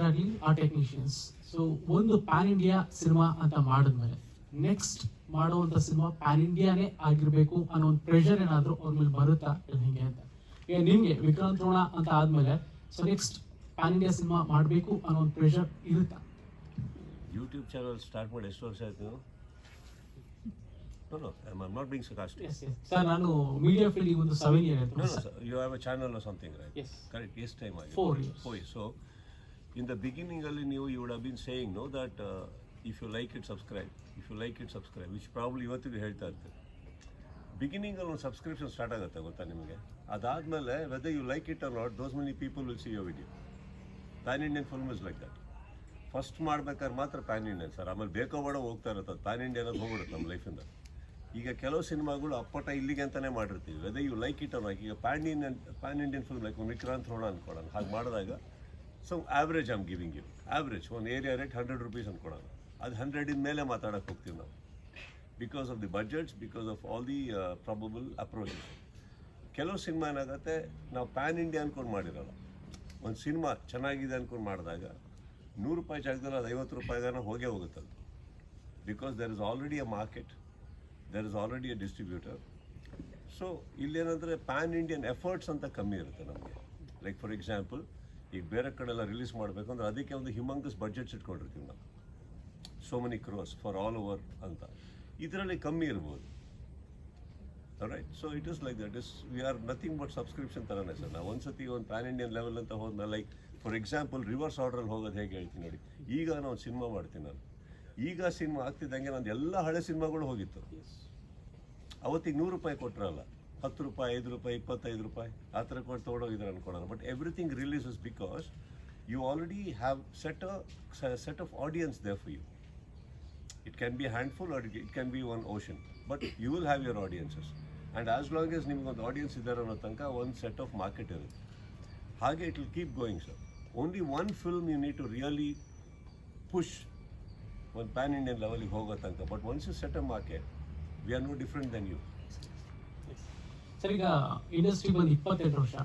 ಆಗಲಿ ಆ technicians so ಒಂದು ಪ್ಯಾನ್ ಇಂಡಿಯಾ ಸಿನಿಮಾ ಅಂತ ಮಾಡಿದ್ಮೇಲೆ ನೆಕ್ಸ್ಟ್ ಮಾಡುವಂತ ಸಿನಿಮಾ ಪ್ಯಾನ್ ಇಂಡಿಯಾನೇ ಆಗಿರ್ಬೇಕು ಅನ್ನೋ ಒಂದು ಪ್ರೆಷರ್ ಏನಾದ್ರು ಅವ್ರ ಮೇಲೆ ಬರುತ್ತಾ ಹಿಂಗೆ ಅಂತ ಈಗ ನಿಮಗೆ ವಿಕ್ರಾಂತ್ ರೋಣ ಅಂತ ಆದ್ಮೇಲೆ so next pan India cinema ಮಾಡಬೇಕು ಅನ್ನೋ ಒಂದು ಪ್ರೆಷರ್ ಇರುತ್ತಾ ಯೂಟ್ಯೂಬ್ ಚಾನಲ್ ಸ್ಟಾರ್ಟ್ ಮಾಡಿ ಎಷ್ಟು ವರ್ಷ ಆಯ್ತು no no I am not being sarcastic sir ನಾನು ಮೀಡಿಯಾ ಫೀಲ್ಡ್ ಒಂದು seven year No, no, sir. You have a channel or something, right? Yes. Correct. Yes, time ಆಗಿದೆ. Four years. Four years. So, in the beginning, ನೀವು you would have been saying, no, that uh, if you like it, subscribe. If you like it, subscribe. Which ಇವತ್ತಿಗೂ ಹೇಳ್ತಾ ಇರ್ತೀವಿ beginning ಅಲ್ಲಿ ಒಂದು subscription start ಆಗುತ್ತೆ ಗೊತ್ತಾ ನಿಮಗೆ? ಅದಾದಮೇಲೆ whether you like it or not those many people will see your video pan Indian film is like that first ಮಾಡ್ಬೇಕಾದ್ರೆ ಮಾತ್ರ ಪ್ಯಾನ್ ಇಂಡಿಯನ್ ಸರ್ ಆಮೇಲೆ ಬೇಕೋ ಬೇಡ ಹೋಗ್ತಾ ಇರುತ್ತೆ ಪ್ಯಾನ್ ಇಂಡಿಯನ್ ಅದು ಹೋಗ್ಬಿಡುತ್ತೆ ನಮ್ಮ ಲೈಫಿಂದ ಈಗ ಕೆಲವು ಸಿನಿಮಾಗಳು ಅಪ್ಪಟ ಇಲ್ಲಿಗೆ ಅಂತಾನೆ ಮಾಡಿರ್ತೀವಿ. ವೆದರ್ ಯು ಲೈಕ್ ಇಟ್ ಅನ್ನೋ ಈಗ pan Indian pan Indian film like Vikrant Rona ಅನ್ಕೊಳ್ಳೋಣ. ಹಾಗೆ ಮಾಡಿದಾಗ so average am giving you average ಒಂದು ಏರಿಯಾ ರೇಟ್ ಹಂಡ್ರೆಡ್ ರುಪೀಸ್ ಅಂದ್ಕೊಳೋಣ ಅದು ಹಂಡ್ರೆಡಿನ ಮೇಲೆ ಮಾತಾಡೋಕೆ ಹೋಗ್ತೀವಿ ನಾವು because of the budgets because of all the probable approaches ಕೆಲವು ಸಿನಿಮಾ ಏನಾಗುತ್ತೆ ನಾವು ಪ್ಯಾನ್ ಇಂಡಿಯಾ ಅಂದ್ಕೊಂಡು ಮಾಡಿರಲ್ಲ ಒಂದು ಸಿನಿಮಾ ಚೆನ್ನಾಗಿದೆ ಅಂದ್ಕೊಂಡು ಮಾಡಿದಾಗ ನೂರು ರೂಪಾಯಿ ಜಾಗದಲ್ಲಿ ಅದು ಐವತ್ತು ರೂಪಾಯಿಗಾನ ಹೋಗೇ ಹೋಗುತ್ತಲ್ಲ because there is already a market there is already a distributor so ಇಲ್ಲೇನಂದರೆ pan Indian efforts ಅಂತ ಕಮ್ಮಿ ಇರುತ್ತೆ ನಮಗೆ ಲೈಕ್ ಫಾರ್ ಎಕ್ಸಾಂಪಲ್ ಈಗ ಬೇರೆ ಕಡೆ ಎಲ್ಲ ರಿಲೀಸ್ ಮಾಡಬೇಕು ಅಂದರೆ ಅದಕ್ಕೆ ಒಂದು ಹಿಮಂಗಸ್ ಬಡ್ಜೆಟ್ಸ್ ಇಟ್ಕೊಂಡಿರ್ತೀವಿ ನಾವು. So many crores for all over ಅಂತ. ಇದರಲ್ಲಿ ಕಮ್ಮಿ ಇರ್ಬೋದು. Right so it is like that is we are nothing but subscription ಥರನೇ ಸರ್. ನಾವು ಒಂದ್ಸತಿ ಒಂದು ಪ್ಯಾನ್ ಇಂಡಿಯನ್ ಲೆವೆಲ್ ಅಂತ ಹೋದ್ಮೇಲೆ ಲೈಕ್ ಫಾರ್ ಎಕ್ಸಾಂಪಲ್ ರಿವರ್ಸ್ ಆರ್ಡ್ರಲ್ಲಿ ಹೋಗೋದು ಹೇಗೆ ಹೇಳ್ತೀನಿ ನೋಡಿ. ಈಗ ನಾನು ಒಂದು ಸಿನಿಮಾ ಮಾಡ್ತೀನಿ ನಾನು. ಈಗ ಸಿನಿಮಾ ಆಗ್ತಿದ್ದಂಗೆ ನಂದು ಎಲ್ಲ ಹಳೆ ಸಿನಿಮಾಗಳು ಹೋಗಿತ್ತು. ಅವತ್ತಿಗೆ ನೂರು ರೂಪಾಯಿ ಕೊಟ್ಟರಲ್ಲ ಹತ್ತು ರೂಪಾಯಿ, ಐದು ರೂಪಾಯಿ, ಇಪ್ಪತ್ತೈದು ರೂಪಾಯಿ, ಆ ಥರ ಕೊಟ್ಟು ತೊಗೊಂಡೋಗಿದ್ದಾರೆ ಅನ್ಕೊಳ್ಳೋಣ but everything releases because you already have set set of audience they for you it can be handful or it can be one ocean but you will have your audiences and as long as ನಿಮಗೊಂದು audience ಇದ್ದಾರೆ ಅನ್ನೋ ತನಕ ಒಂದು set of market ಇರುತ್ತೆ. ಹಾಗೆ it will keep going sir only one film you need to really push ಒಂದು pan Indian ಲೆವೆಲಿಗೆ ಹೋಗೋ ತನಕ. But once you set a market we are no different than you sir ಈಗ industry ಬಂದು ಇಪ್ಪತ್ತೆರಡು ವರ್ಷ.